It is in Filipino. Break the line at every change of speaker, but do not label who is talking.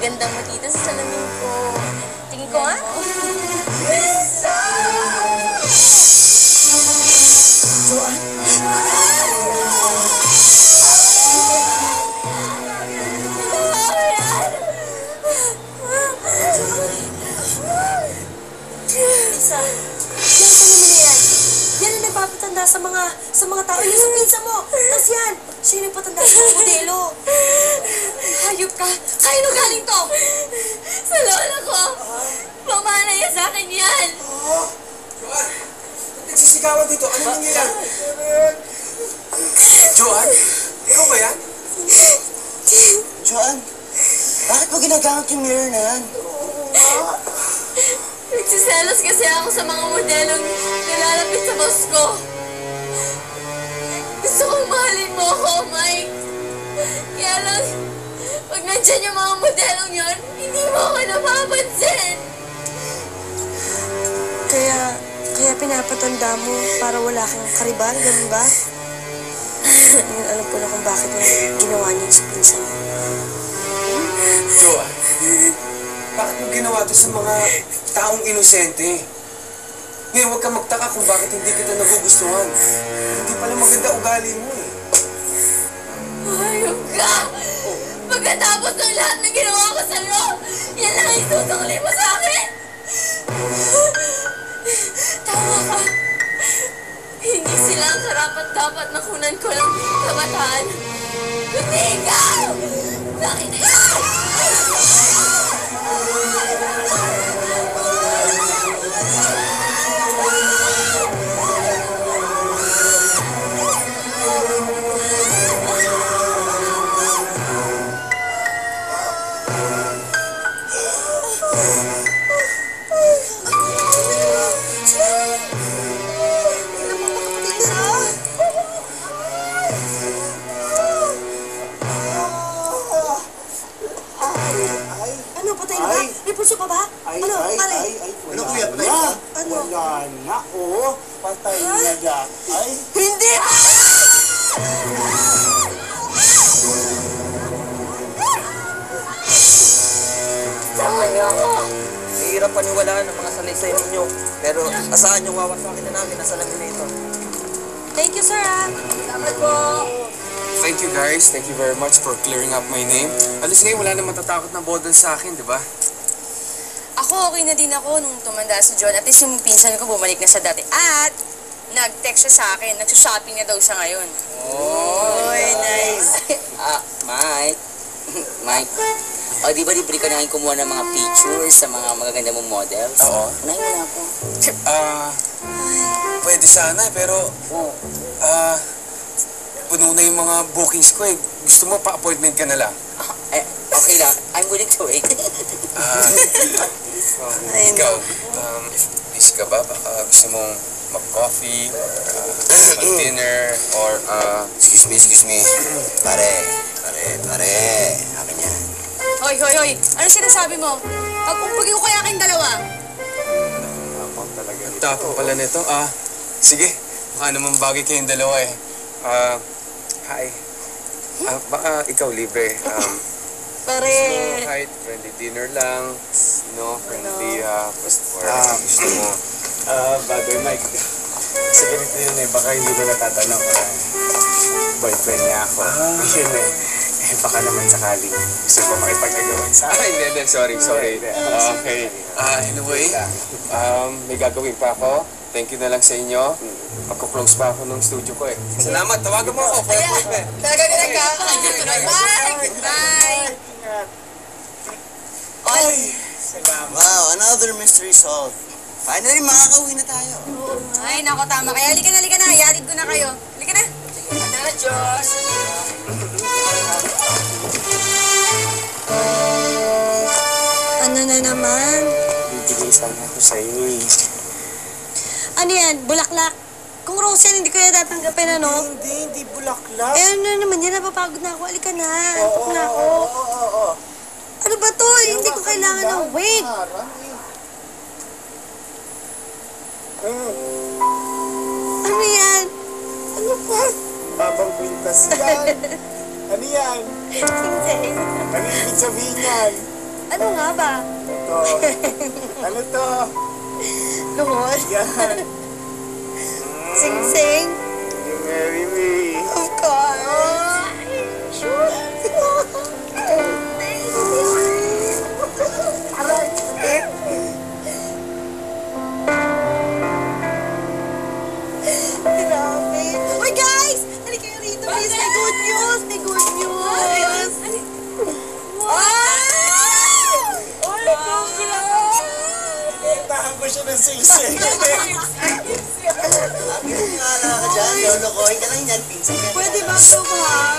ganda mo dito sa salamin ko. Tingin ko nga.
Lisa, nagpapatanda sa mga sa mga tao. Yung sa pinsa mo. Tapos yan, siya yung nagpatanda sa mga modelo. Hayop ka. Kaino galing to?
Sa lola ko. Pamana niya sa akin yan.
Joan! Nagsisigawan dito. Ano nangyayari? Joan? Ikaw ba yan?
Joan, bakit mo ginagamit yung mirror na yan?
Nagsiselos kasi ako sa mga modelong nilalapit sa boss ko. Gusto kong mahalin mo ako, Mike. Kaya lang, pag nandyan yung mga modelong yon, hindi mo ako napapansin.
Kaya, kaya pinapatanda mo para wala kang karibal, ganun ba? Ngayon alam ko na kung bakit mo ginawa niyo sa pinsan mo.
Joan, bakit mo ginawa to sa mga taong inosente? Ngayon, huwag kang magtaka kung bakit hindi kita nagugustuhan. Hindi pala maganda ugali mo eh.
Hayop ka! Pagkatapos ng lahat na ginawa ko sa iyo, yan lang ang itutukli mo sa akin! Tama ka. Hindi sila ang karapat dapat na kunan ko ng kabataan. Kundi ikaw! Bakit ikaw?
Ano, patay na ba?
Ay.
Ano,
ay,
pare?
ay, ay, wala
Ano, kuya, patay
na.
ka?
Ano?
Wala na, oo. Patay na ga. Ay,
Hindi!
Tawan
Mahirap paniwalaan ang mga salaysay ninyo. Pero asahan niyong wawasakin na namin ang salamin na ito.
Thank you, sir, ah.
Salamat po!
Thank you guys. Thank you very much for clearing up my name. Least ngayon, wala na matatakot na bodol sa akin, di ba?
Ako, okay na din ako nung tumanda si John. At least yung pinsan ko bumalik na sa dati. At, nag-text siya sa akin. Nag-shopping na daw siya ngayon.
Oy, nice. ah, Mike. Mike. O, di ba libre ka na ngayon kumuha ng mga pictures sa mga magaganda mong models?
Oo.
Unahin mo na ako.
Ah, pwede sana, pero
Oo.
ah, puno na yung mga bookings ko eh. Gusto mo pa-appointment ka na lang?
Eh, okay lang. I'm willing to wait.
Ah, um, ikaw, um, busy ka ba? Baka gusto mong mag-coffee, or uh, mag-dinner, or uh,
excuse me, excuse me. Pare, pare, pare.
Hoy, hoy, hoy! Ano sinasabi mo? Pagpumpugin ko kaya kayong dalawa.
tapang pala nito. Ah, sige. Baka naman bagay kayong dalawa eh. Ah, hi. Ah, baka ikaw libre. Um,
Pare.
gusto mo kahit friendly dinner lang, no? Friendly, ah, or
Ah.
gusto mo.
Ah, bagay Mike. Sa ganito yun eh, baka hindi ko natatanong ah, boyfriend niya ako. Yun eh. Eh, baka naman sakaling gusto ko makipag-agawan sa
Ah,
akin.
hindi, hindi. Sorry, sorry. Ah, okay. Ah, anyway, um, may gagawin pa ako. Thank you na lang sa inyo. Magko-close pa ako ng studio ko eh. Salamat. Tawagan mo ako for appointment.
Talaga ganun ka? Bye! Bye!
Ay! Wow, another mystery solved. Finally, makakauwi na tayo.
Ay, nako, tama. Kaya halika na, halika na. Yatid ko na kayo. Halika na.
Tara, Diyos.
Ano na naman?
Bibigay sana ako sa iyo eh.
Ano yan? Bulaklak? Kung rose yan, hindi ko yan tatanggapin, ano?
Hindi, hindi bulaklak.
Eh, ano naman yan? Napapagod na ako. Halika na.
Oo,
Antok na ako.
oo, oo, oo.
Ano ba to? Hindi ko kailangan ng wig.
Eh.
Ano yan?
ano pa? Babang kwintas yan. Ano yan?
Hindi.
Ano ibig sabihin yan?
Ano nga ba?
Ito. ano to?
Luhod?
Yan.
Sing-sing?
You marry me.
Of course. Please. May good news! May good news! Ah! Uy, congrats!
Pinuntahan ko siya ng sing-sing.
Pwede ba ito? Oo,